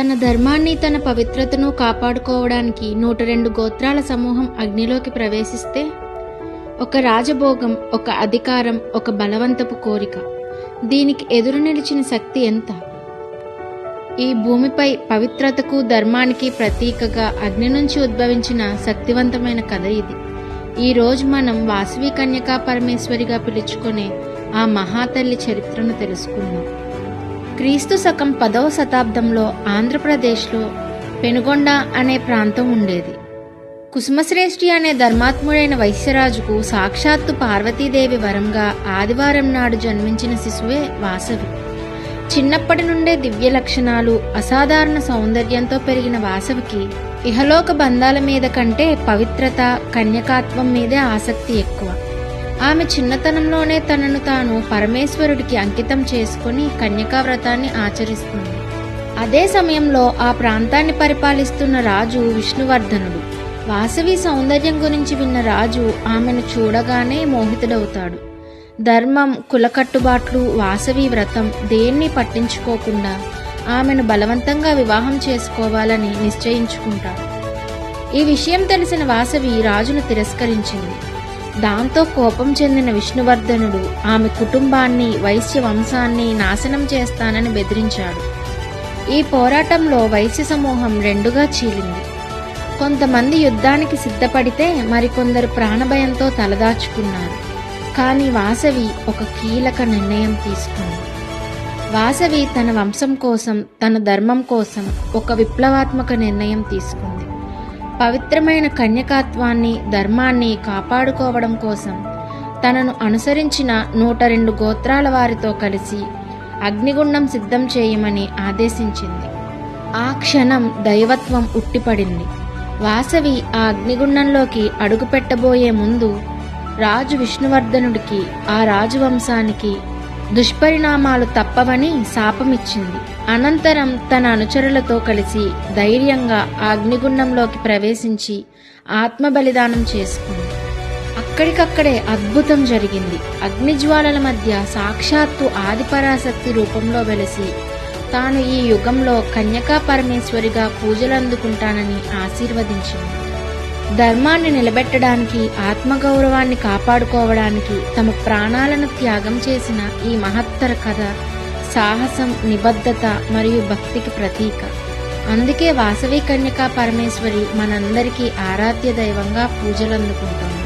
తన ధర్మాన్ని తన పవిత్రతను కాపాడుకోవడానికి నూట రెండు గోత్రాల సమూహం అగ్నిలోకి ప్రవేశిస్తే ఒక రాజభోగం ఒక అధికారం ఒక బలవంతపు కోరిక. దీనికి ఎదురు నిలిచిన శక్తి ఎంత? ఈ భూమిపై పవిత్రతకు ధర్మానికి ప్రతీకగా అగ్ని నుంచి ఉద్భవించిన శక్తివంతమైన కథ ఇది. ఈ రోజు మనం వాసవి కన్యకా పరమేశ్వరిగా పిలుచుకునే ఆ మహాతల్లి చరిత్రను తెలుసుకుందాం. క్రీస్తు శకం పదవ శతాబ్దంలో ఆంధ్రప్రదేశ్లో పెనుగొండ అనే ప్రాంతం ఉండేది. కుసుమశ్రేష్ఠి అనే ధర్మాత్ముడైన వైశ్యరాజుకు సాక్షాత్తు పార్వతీదేవి వరంగా ఆదివారం నాడు జన్మించిన శిశువే వాసవి. చిన్నప్పటి నుండే దివ్య లక్షణాలు అసాధారణ సౌందర్యంతో పెరిగిన వాసవికి ఇహలోక బంధాల మీద కంటే పవిత్రత కన్యకాత్వం మీదే ఆసక్తి ఎక్కువ. ఆమె చిన్నతనంలోనే తనను తాను పరమేశ్వరుడికి అంకితం చేసుకుని కన్యకా వ్రతాన్ని ఆచరిస్తుంది. అదే సమయంలో ఆ ప్రాంతాన్ని పరిపాలిస్తున్న రాజు విష్ణువర్ధనుడు. వాసవి సౌందర్యం గురించి విన్న రాజు ఆమెను చూడగానే మోహితుడవుతాడు. ధర్మం కులకట్టుబాట్లు వాసవి వ్రతం దేన్ని పట్టించుకోకుండా ఆమెను బలవంతంగా వివాహం చేసుకోవాలని నిశ్చయించుకుంటాడు. ఈ విషయం తెలిసిన వాసవి రాజును తిరస్కరించింది. దాంతో కోపం చెందిన విష్ణువర్ధనుడు ఆమె కుటుంబాన్ని వైశ్య వంశాన్ని నాశనం చేస్తానని బెదిరించాడు. ఈ పోరాటంలో వైశ్య సమూహం రెండుగా చీలింది. కొంతమంది యుద్ధానికి సిద్ధపడితే మరికొందరు ప్రాణభయంతో తలదాచుకున్నారు. కానీ వాసవి ఒక కీలక నిర్ణయం తీసుకుంది. వాసవి తన వంశం కోసం తన ధర్మం కోసం ఒక విప్లవాత్మక నిర్ణయం తీసుకుంది. పవిత్రమైన కన్యకాత్వాన్ని ధర్మాన్ని కాపాడుకోవడం కోసం తనను అనుసరించిన నూట రెండు గోత్రాల వారితో కలిసి అగ్నిగుండం సిద్ధం చేయమని ఆదేశించింది. ఆ క్షణం దైవత్వం ఉట్టిపడింది. వాసవి ఆ అగ్నిగుండంలోకి అడుగుపెట్టబోయే ముందు రాజు విష్ణువర్ధనుడికి ఆ రాజువంశానికి దుష్పరిణామాలు తప్పవని శాపమిచ్చింది. అనంతరం తన అనుచరులతో కలిసి ధైర్యంగా అగ్నిగుండంలోకి ప్రవేశించి ఆత్మ బలిదానం చేసుకుంది. అక్కడికక్కడే అద్భుతం జరిగింది. అగ్నిజ్వాలల మధ్య సాక్షాత్తు ఆదిపరాశక్తి రూపంలో వెలిసి తాను ఈ యుగంలో కన్యకా పరమేశ్వరిగా పూజలందుకుంటానని ఆశీర్వదించింది. ధర్మాన్ని నిలబెట్టడానికి ఆత్మగౌరవాన్ని కాపాడుకోవడానికి తమ ప్రాణాలను త్యాగం చేసిన ఈ మహత్తర కథ సాహసం నిబద్ధత మరియు భక్తికి ప్రతీక. అందుకే వాసవి కన్యకా పరమేశ్వరి మనందరికీ ఆరాధ్య దైవంగా పూజలందుకుంటుంది